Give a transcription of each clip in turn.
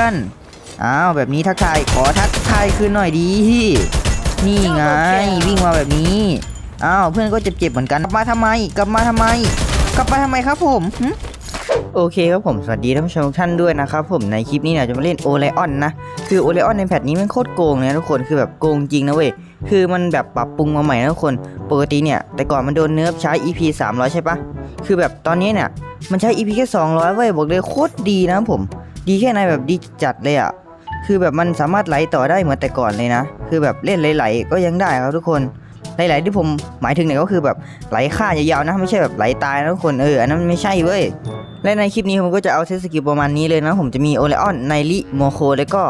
อนอ้าวแบบนี้ทักทายขอทักทายคืนหน่อยดีนี่ไงวิ่งมาแบบนี้อ้าวเพื่อนก็เจ็บๆเหมือนกันกลับมาทำไม กลับมาทำไม กลับมาทำไมครับผมหึโอเคครับผม สวัสดีท่านผู้ชมทุกท่านด้วยนะครับผมในคลิปนี้เนี่ยจะมาเล่นโอไลออนนะ คือโอไลออนในแพทนี้มันโคตรโกงเลยนะทุกคนคือแบบโกงจริงนะเว้ยคือมันแบบปรับปรุงมาใหม่นะทุกคนปกติเนี่ยแต่ก่อนมันโดนเนิร์ฟใช้ EP 300 ใช่ปะคือแบบตอนนี้เนี่ยมันใช้ EP แค่200เว้ยบอกเลยโคตรดีนะผม ดีแค่ไหนแบบดีจัดเลยอะคือแบบมันสามารถไหลต่อได้เหมือนแต่ก่อนเลยนะ คือแบบเล่นไหลๆก็ยังได้ครับทุกคนไหลๆที่ผมหมายถึงเนี่ยก็คือแบบไหลค่ายาวๆนะ ไม่ใช่แบบไหลตายนะทุกคนเอออันนั้นไม่ใช่เว้ยและในคลิปนี้ผมก็จะเอาเซตสกิลประมาณนี้เลยนะ ผมจะมีโอเลออนไนลิโมโคแล้วก็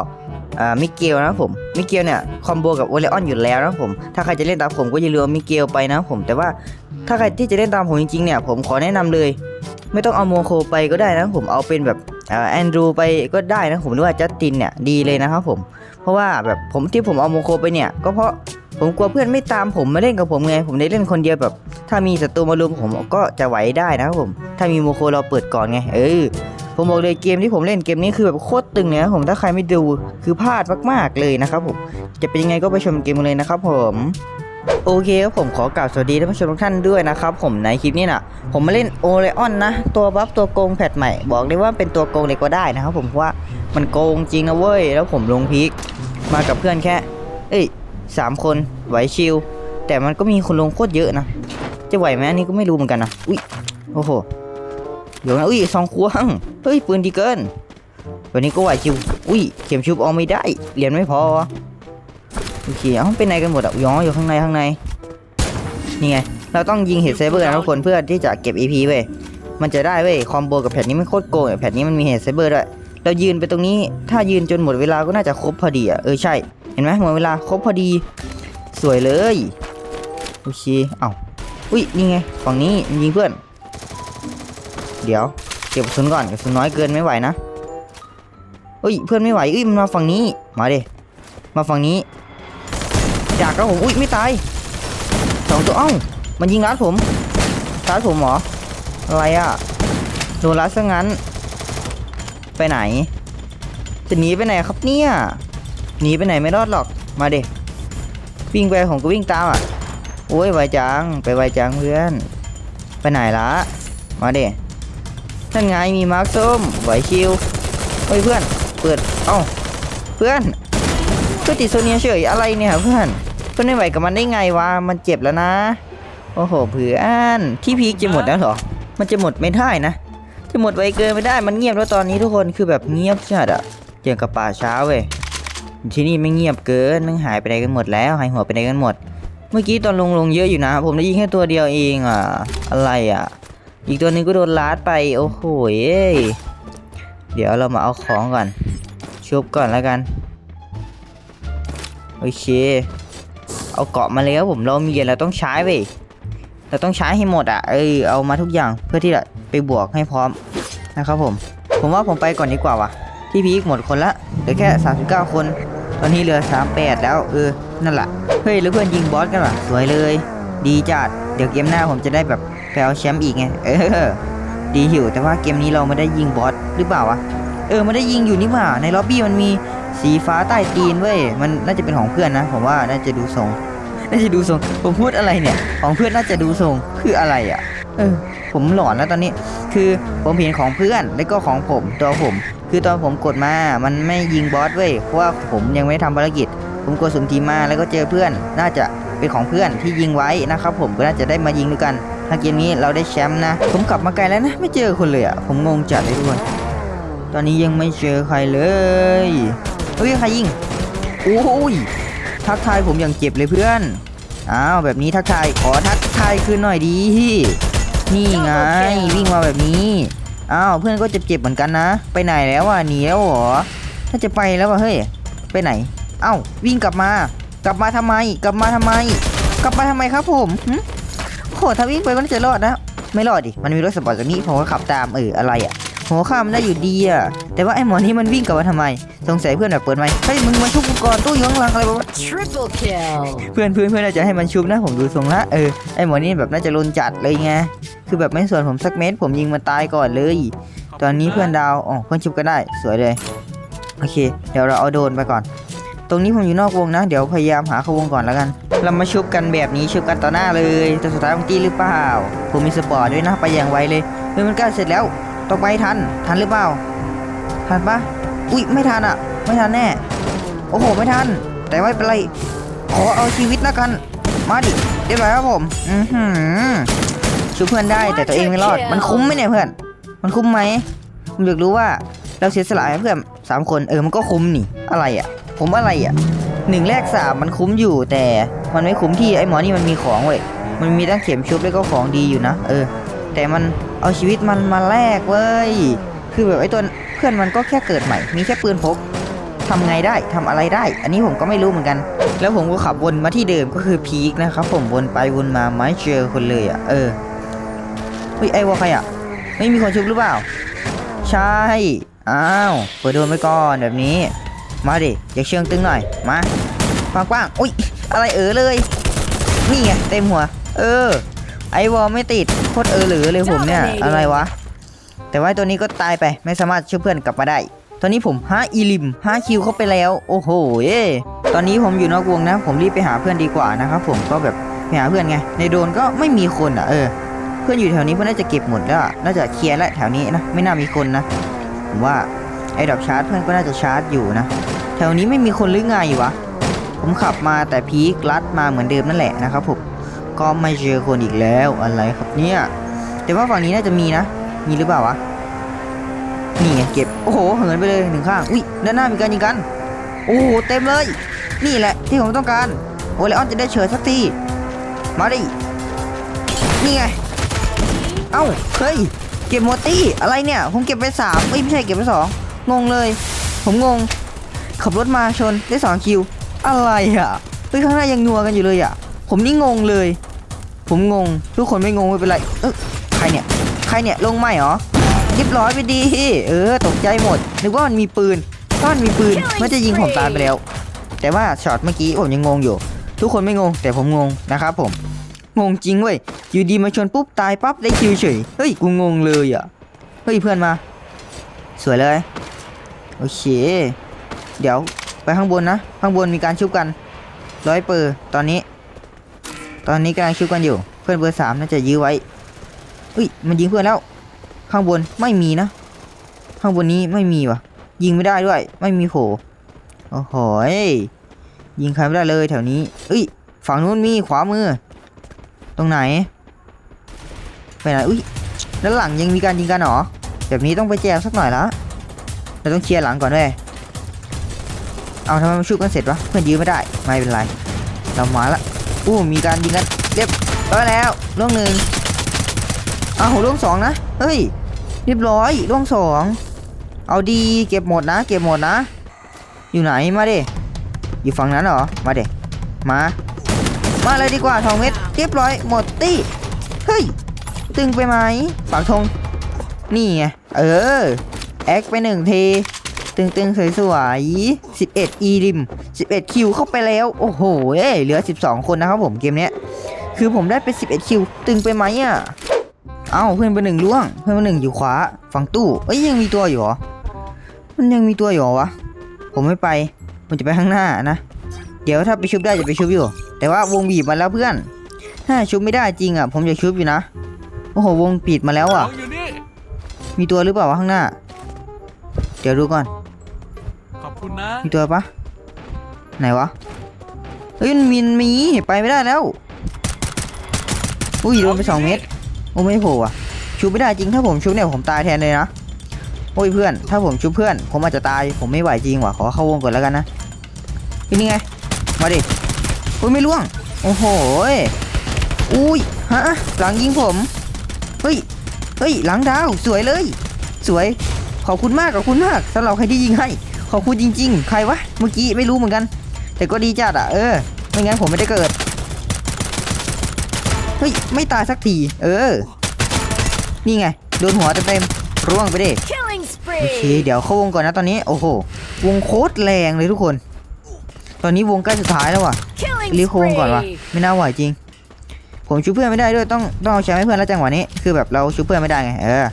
อ่ามิเกลนะผมมิเกลเนี่ยคอมโบกับโอเลออนอยู่แล้วนะผมถ้าใครจะเล่นตามผมก็อย่าลืมเอามิเกลไปนะผมแต่ว่า ถ้าใครที่จะเล่นตามผมจริงๆเนี่ยผมขอแนะนำเลย ไม่ต้องเอาโมโคไปก็ได้นะผมเอาเป็นแบบแอนดรูไปก็ได้นะผมหรือว่าจัสตินเนี่ยดีเลยนะครับผม เพราะว่าแบบผมที่ผมเอาโมโคไปเนี่ยก็เพราะผมกลัวเพื่อนไม่ตามผมมาเล่นกับผมไง ผมได้เล่นคนเดียวแบบ ถ้ามีศัตรูมารุมผมก็จะไหวได้นะครับผม ถ้ามีโมโคเราเปิดก่อนไง เออ ผมบอกเลยเกมที่ผมเล่นเกมนี้คือแบบโคตรตึงเลยนะผมถ้าใครไม่ดูคือพลาดมากๆเลยนะครับผม จะเป็นยังไงก็ไปชมเกมกันเลยนะครับผม โอเคครับผมขอกล่าวสวัสดีท่านผู้ชมทุกท่านด้วยนะครับผมในคลิปนี้นะผมมาเล่นโอเลออนนะ ตัวบัฟตัวโกงแพทใหม่ บอกเลยว่าเป็นตัวโกงเลยก็ได้นะครับผมเพราะว่ามันโกงจริงนะเว้ย แล้วผมลงพีคมากับเพื่อนแค่ เอ้ยสามคนไหวชิลแต่มันก็มีคนลงโคตรเยอะนะ จะไหวไหมอันนี้ก็ไม่รู้เหมือนกันนะอุ้ยโอ้โหเดี๋ยวนะอุ้ยซองควงเฮ้ยปืนดีเกิน วันนี้ก็ไหวชิวอุ้ยเข็มชุบเอาไม่ได้เหรียญไม่พอ โอเคเอ้าเป็นไหนกันหมดอะย้ออยู่ข้างในข้างในนี่ไงเราต้องยิงเฮดเซเบอร์นะทุกคนเพื่อที่จะเก็บ EP เว้ยมันจะได้เว้ยคอมโบกับแผ่นนี้ไมันโคตรโกงแผ่นนี้มันมีเฮดเซเบอร์ด้วยเรายืนไปตรงนี้ถ้ายืนจนหมดเวลาก็น่าจะครบพอดีอะเออใช่เห็นไหมหมดเวลาครบพอดี สวยเลยโอเคเอ้าอุ้ยนี่ไงฝั่งนี้มันยิงเพื่อน เดี๋ยวเก็บกระสุนก่อนกระสุนน้อยเกินไม่ไหวนะอุ้ยเพื่อนไม่ไหวอุ้ยมันมาฝั่งนี้มาเดมาฝั่งนี้ จากแล้วผมอุ้ยไม่ตายสองตัวเอ้ามันยิงรัดผมรัดผมเหรออะไรอะโดนรัดซะงั้น ไปไหน จะหนีไปไหนครับเนี่ยหนีไปไหนไม่รอดหรอกมาเด็กวิ่งไปผมก็วิ่งตามอะโอ้ยไวจังไปไวจังเพื่อน ไปไหนละมาเดนั่นไงมีมาร์คส้มไหวชิวเฮ้ยเพื่อน เปิดเอ้าเพื่อนเพื่อติดโซเนียเฉยอะไรเนี่ยเพื่อน พื่อนไม่ไหวกับมันได้ไงวะมันเจ็บแล้วนะ โอ้โหเพื่อนที่พีคจะหมดแล้วเหรอมันจะหมดไม่ได้นะ จะหมดไวเกินไม่ได้มันเงียบแล้วตอนนี้ทุกคนคือแบบเงียบจัดอะอย่างกับป่าช้าเว้ยที่นี่ไม่เงียบเกินมันหายไปไหนกันหมดแล้วหายหัวไปไหนกันหมด เมื่อกี้ตอนลงลงเยอะอยู่นะ ผมได้ยิงแค่ตัวเดียวเองอะอะไรอะ อีกตัวนึงก็โดนลาดไปโอ้โหเอ้ยเดี๋ยวเรามาเอาของก่อนชุบก่อนแล้วกัน โอเค เอาเกาะมาเลยครับผมเรามีอะไรต้องใช้เว้ยเราต้องใช้ให้หมดอะเอ้ยเอามาทุกอย่างเพื่อที่จะไปบวกให้พร้อมนะครับผม ผมว่าผมไปก่อนดีกว่าวะที่พีคหมดคนละเหลือแค่ 39 คน ตอนนี้เหลือ 38 แล้วเออนั่นแหละเฮ้ยแล้วเพื่อนยิงบอสกันว่ะสวยเลย ดีจัดเดี๋ยวเกมหน้าผมจะได้แบบไปเอาแชมป์อีกไงเออดีอยู่แต่ว่าเกมนี้เราไม่ได้ยิงบอสหรือเปล่าวะเออไม่ได้ยิงอยู่นี่หว่าในล็อบบี้มันมีสีฟ้าใต้ตีนเว้ยมันน่าจะเป็นของเพื่อนนะ ผมว่าน่าจะดูทรง น่าจะดูทรงผมพูดอะไรเนี่ย ของเพื่อนน่าจะดูทรงคืออะไรอะ เออ ผมหลอนแล้วตอนนี้ คือผมเห็นของเพื่อนแล้วก็ของผมตัวผม คือตอนผมกดมา มันไม่ยิงบอสเว้ยเพราะว่าผมยังไม่ได้ทำภารกิจ ผมกดสุ่มทีมมาแล้วก็เจอเพื่อน น่าจะเป็นของเพื่อนที่ยิงไว้นะครับ ผมก็น่าจะได้มายิงด้วยกัน ถ้าเกมนี้เราได้แชมป์นะ ผมกลับมาไกลแล้วนะ ไม่เจอคนเลยอะ ผมงงจัดเลยทุกคน ตอนนี้ยังไม่เจอใครเลย เฮ้ยใครยิง โอ้ย ทักทายผมอย่างเจ็บเลยเพื่อน อ้าวแบบนี้ทักทาย ขอทักทายคืนหน่อยดี นี่ไงวิ่งมาแบบนี้ อ้าวเพื่อนก็เจ็บๆเหมือนกันนะ ไปไหนแล้วอะหนีแล้วเหรอ ถ้าจะไปแล้วอะเฮ้ย ไปไหน เอ้าวิ่งกลับมา กลับมาทำไม กลับมาทำไม กลับมาทำไมครับผมหึโหถ้าวิ่งไปมันจะรอดนะ ไม่รอดดิ มันมีรถสปอร์ตจากนี้ผมก็ขับตามเอออะไรอะ หัวข้ามนได้อยู่ดีอะ แต่ว่าไอ้หมอนี่มันวิ่งกลับมาทำไม สงสัยเพื่อนแบบเปิดไมค์เฮ้ยมึงมาชุบกูก่อนตู้อยู่ข้างหลังอะไรวะ Triple kill. เพื่อนเพื่อนเพื่อนน่าจะให้มันชุบนะผมดูทรงละเออไอหมอนี่แบบน่าจะลนจัดเลยไงคือแบบไม่ส่วนผมสักเม็ดผมยิงมันตายก่อนเลย ตอนนี้เพื่อนดาวอ๋อเพื่อนชุบก็ได้สวยเลยโอเค เดี๋ยวเราเอาโดรนไปก่อน ตรงนี้ผมอยู่นอกวงนะ เดี๋ยวพยายามหาเข้าวงก่อนแล้วกัน เรามาชุบกันแบบนี้ชุบกันต่อหน้าเลยแต่สุดท้ายมันตีหรือเปล่า ผมมีสปอร์ตด้วยนะไปอย่างไวเลยเฮ้ยมันใกล้เสร็จแล้ว ต้องไปให้ทัน ทันหรือเปล่า ทันปะอุ้ยไม่ทันอะ ไม่ทันแน่ โอ้โห ไม่ทัน แต่ไม่เป็นไร ขอเอาชีวิตแล้วกัน มาดิ เรียบร้อยครับผม อือหือช่วยเพื่อนได้แต่ตัวเองไม่รอด มันคุ้มไหมเนี่ยเพื่อน มันคุ้มไหมผมอยากรู้ว่าเราเสียสละให้เพื่อนสามคน เออ มันก็คุ้มนี่ อะไรอะ ผมอะไรอะหนึ่งแรกสามมันคุ้มอยู่แต่มันไม่คุ้มที่ไอ้หมอนี่มันมีของเว้ย มันมีตั้งเข็มชุบแล้วก็ของดีอยู่นะ เออ แต่มันเอาชีวิตมันมาแลกเว้ย คือแบบไอ้ตัวเพื่อนมันก็แค่เกิดใหม่ มีแค่ปืนพกทำไงได้ทำอะไรได้ อันนี้ผมก็ไม่รู้เหมือนกัน แล้วผมก็ขับวนมาที่เดิมก็คือพีคนะครับ ผมวนไปวนมาไม่เจอคนเลยอะ เออเฮ้ยไอ้วอใครอะ ไม่มีคนชุบหรือเปล่า ใช่ อ้าว เปิดโดนไปก่อนแบบนี้ มาดิ อยากเชิงตึงหน่อย มาปังปังๆอุ้ย อะไรเออเลย นี่ไงเต็มหัว เออ ไอวอลไม่ติดโคตรเออหรือเลยผมเนี่ยอะไรวะ แต่ว่าตัวนี้ก็ตายไปไม่สามารถช่วยเพื่อนกลับมาได้ตอนนี้ผม5อีลิม5คิวเข้าไปแล้ว โอ้โหเย้ตอนนี้ผมอยู่นอกวงนะ ผมรีบไปหาเพื่อนดีกว่านะครับผมก็แบบไปหาเพื่อนไง ในโดรนก็ไม่มีคนอะเออ เพื่อนอยู่แถวนี้เพื่อนน่าจะเก็บหมดแล้วอะน่าจะเคลียร์แล้วแถวนี้นะไม่น่ามีคนนะผมว่าไอ้ดอกชาร์จเพื่อนก็น่าจะชาร์จอยู่นะแถวนี้ไม่มีคนหรือไงวะผมขับมาแต่พีคลัดมาเหมือนเดิมนั่นแหละนะครับผม ก็ไม่เจอคนอีกแล้วอะไรครับเนี่ย แต่ว่าฝั่งนี้น่าจะมีนะ มีหรือเปล่าวะ นี่ไงเก็บ โอ้โห เหินไปเลยหนึ่งข้าง อุ้ย ด้านหน้ามีการยิงกัน โอ้โห เต็มเลย นี่แหละที่ผมต้องการ โอเลออนจะได้เฉิดสักที มาดิ นี่ไง เอ้า เฮ้ย เก็บหมดตี้อะไรเนี่ย ผมเก็บไปสามเอ้ยไม่ใช่เก็บไปสอง งงเลย ผมงง ขับรถมาชนได้สองคิว อะไรอะเฮ้ยข้างหน้ายังนัวกันอยู่เลยอะ ผมนี่งงเลย ผมงง ทุกคนไม่งงไม่เป็นไรเออใครเนี่ย ใครเนี่ยลงไม่เหรอเรียบร้อยไปดี เออ ตกใจหมด นึกว่ามันมีปืนถ้ามันมีปืนมันจะยิงผมตายไปแล้ว แต่ว่าช็อตเมื่อกี้ผมยังงงอยู่ ทุกคนไม่งง แต่ผมงงนะครับผม งงจริงเว้ย อยู่ดีมาชนปุ๊บตายปั๊บได้คิวเฉย เฮ้ย กูงงเลยอะ เฮ้ยเพื่อนมา สวยเลย โอเค เดี๋ยวไปข้างบนนะ ข้างบนมีการชุบกันร้อยเปอร์ตอนนี้ ตอนนี้กำลังชุบกันอยู่ เพื่อนเบอร์สามน่าจะยื้อไว้เฮ้ยมันยิงเพื่อนแล้ว ข้างบนไม่มีนะ ข้างบนนี้ไม่มีวะยิงไม่ได้ด้วย ไม่มีโผโอ้โหยยิงใครไม่ได้เลยแถวนี้เอ้ยฝั่งนู้นมีขวามือ ตรงไหน ไปไหนอุ้ยด้านหลังยังมีการยิงกันหรอแบบนี้ต้องไปแจมสักหน่อยละเราต้องเคลียร์หลังก่อนด้วยเอาทำไมมันชุบกันเสร็จวะเพื่อนยื้อไม่ได้ไม่เป็นไร เรามาละ อู้มีการยิงกันเรียบร้อยแล้วล่วงหนึ่งอ้าวล่วงสองนะเฮ้ยเรียบร้อยล่วงสองเอาดีเก็บหมดนะ เก็บหมดนะ อยู่ไหนมาดิอยู่ฝั่งนั้นเหรอมาดิมามาเลยดีกว่าทองเม็ดเรียบร้อยหมดตี้เฮ้ยตึงไปไหมปากธงนี่ไงเออแอคไปหนึ่งที ตึงตึงๆ สวยๆ 11 อีริม 11 คิวเข้าไปแล้ว โอ้โหเอ้ยเหลือ 12 คนนะครับผมเกมเนี้ย คือผมได้ไป 11 คิว ตึงไปไหมอะ เอ้าเพื่อนไปหนึ่งล่วง เพื่อนไปหนึ่งอยู่ขวา ฝั่งตู้ เอ้ยยังมีตัวอยู่เหรอ มันยังมีตัวอยู่เหรอวะ ผมไม่ไป ผมจะไปข้างหน้านะ เดี๋ยวถ้าไปชุบได้จะไปชุบอยู่ แต่ว่าวงบีบมาแล้วเพื่อน ถ้าชุบไม่ได้จริงอะ ผมจะชุบอยู่นะ โอ้โหวงปิดมาแล้วอะของอยู่นี่มีตัวหรือเปล่าวะข้างหน้า เดี๋ยวดูก่อนขอบคุณนะ มีตัวปะไหนวะ เฮ้ยมันมีมีไปไม่ได้แล้ว อุ้ยโดนไปสองเมตรโอ้ไม่โผล่อะชุบไม่ได้จริงถ้าผมชุบเนี่ยผมตายแทนเลยนะ โอ้ยเพื่อน ถ้าผมชุบเพื่อน ผมอาจจะตายผมไม่ไหวจริงว่ะขอเข้าวงก่อนแล้วกันนะนี่ไง มาดิอุ้ยไม่ล่วง โอ้โหอุ้ยฮะหลังยิงผมเฮ้ยเฮ้ยหลังดาวสวยเลย สวยขอบคุณมากขอบคุณมากสำหรับใครที่ยิงให้ ขอบคุณจริง ๆ ใครวะ เมื่อกี้ไม่รู้เหมือนกัน แต่ก็ดีจัดอะ เออ ไม่งั้นผมไม่ได้เกิด เฮ้ย ไม่ตายสักที เออ นี่ไง โดนหัวเต็มๆร่วงไปดิ Killing โอเค spree. เดี๋ยวเข้าวงก่อนนะตอนนี้ โอ้โห วงโคตรแรงเลยทุกคน ตอนนี้วงใกล้สุดท้ายแล้วว่ะ Killing รีบเข้าวงก่อนว่ะ spree. ไม่น่าไหวจริง ผมชูเพื่อนไม่ได้ด้วย ต้องต้องเอาแชมป์ให้เพื่อนแล้วจังหวะนี้ คือแบบเราชูเพื่อนไม่ได้ไง เออ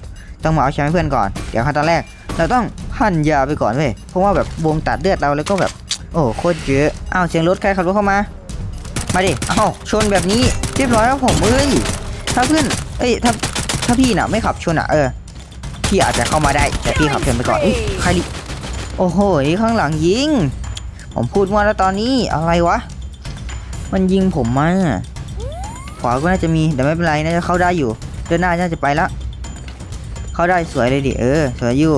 ต้องมาเอาแชมป์ให้เพื่อนก่อน เดี๋ยวขั้นตอนแรก เราต้อง หั่นยาไปก่อนเว้ยเพราะว่าแบบวงตัดเลือดเราแล้วก็แบบ โอ้โคตรเยอะอ้าวเสียงรถใครขับรถเข้ามา มาดิอ้าวชนแบบนี้เรียบร้อยแล้วผมเอ้ยถ้าเพื่อนเอ้ยถ้าถ้าพี่น่ะไม่ขับชนอะเออพี่อาจจะเข้ามาได้ แต่พี่ขับชนไปก่อนอ้ยใครดิโอ้โหข้างหลังยิง ผมพูดว่าแล้วตอนนี้อะไรวะ มันยิงผมมาขวาก็น่าจะมีแต่ไม่เป็นไรน่าจะเข้าได้อยู่เดินหน้าน่าจะไปละเข้าได้สวยเลยดิเออสวยอยู่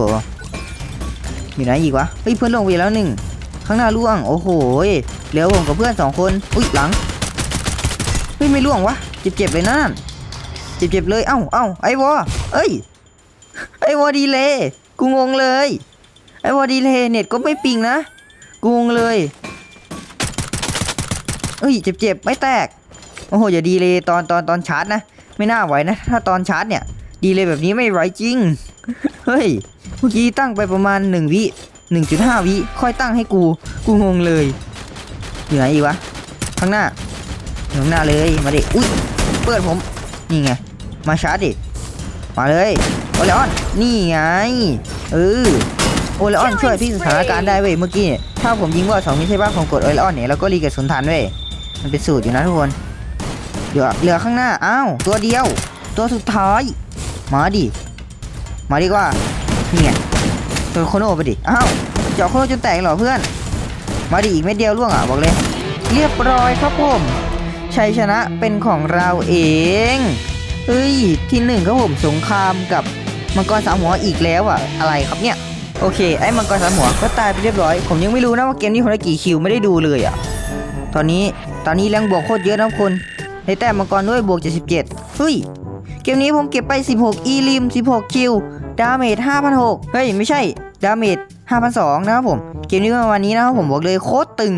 อยู่ไหนอีกวะเฮ้ยเพื่อนลงไปแล้วหนึ่งข้างหน้าล่วง โอ้โหเหลือผมกับเพื่อนสองคน อุ้ยหลังเฮ้ยไม่ล่วงวะเจ็บๆเลยนั่นเจ็บๆเลยเอ้าเอ้าไอ้วอเอ้ยไอ้วอดีเลยกูงงเลยไอ้วอดีเลยเน็ตก็ไม่ปิงนะกูงงเลยเอ้ยเจ็บๆไม่แตกโอ้โหอย่าดีเลยตอนตอนตอนชาร์จนะ ไม่น่าไหวนะ ถ้าตอนชาร์จเนี่ย ดีเลยแบบนี้ไม่ไหวจริง เฮ้ย เมื่อกี้ตั้งไปประมาณ 1 วิ 1.5 วิ ค่อยตั้งให้กู กูงงเลย อยู่ไหนอีกวะ ข้างหน้าอยู่ข้างหน้าเลย มาดิ อุ้ย เปิดผม นี่ไง มาชาร์จดิ มาเลยโอเลออน นี่ไง เออ โอเลออนช่วยพี่สถานการณ์ได้เว้ย เมื่อกี้เนี่ย ถ้าผมยิงว่าสองมิใช่ป่ะผมกดโอเลออนเนี่ยแล้วก็รีเกตศูนย์ทันเว้ย มันเป็นสูตรอยู่นะทุกคนเหลือเหลือข้างหน้า อ้าว ตัวเดียว ตัวสุดท้าย มาดิ มาดีกว่านี่ไงตัวโคโน่ไปดิ อ้าวเจาะโคโน่จนแตกเหรอเพื่อน มาดิอีกเม็ดเดียวล่วงอะบอกเลย เรียบร้อยครับผมชัยชนะเป็นของเราเองเฮ้ย ที่หนึ่งครับผมสงครามกับมังกรสามหัวอีกแล้วอะ อะไรครับเนี่ย โอเค ไอ้มังกรสามหัวก็ตายไปเรียบร้อย ผมยังไม่รู้นะว่าเกมนี้ผมได้กี่คิวไม่ได้ดูเลยอะ ตอนนี้ ตอนนี้แรงบวกโคตรเยอะนะทุกคนในแต้มมังกรด้วยบวก 77เฮ้ย เกมนี้ผมเก็บไป 16 อีริม 16 คิว ดาเมจ5,006เฮ้ย ไม่ใช่ ดาเมจ5,002นะครับผม เกมนี้ประมาณนี้นะครับผมบอกเลยโคตรตึง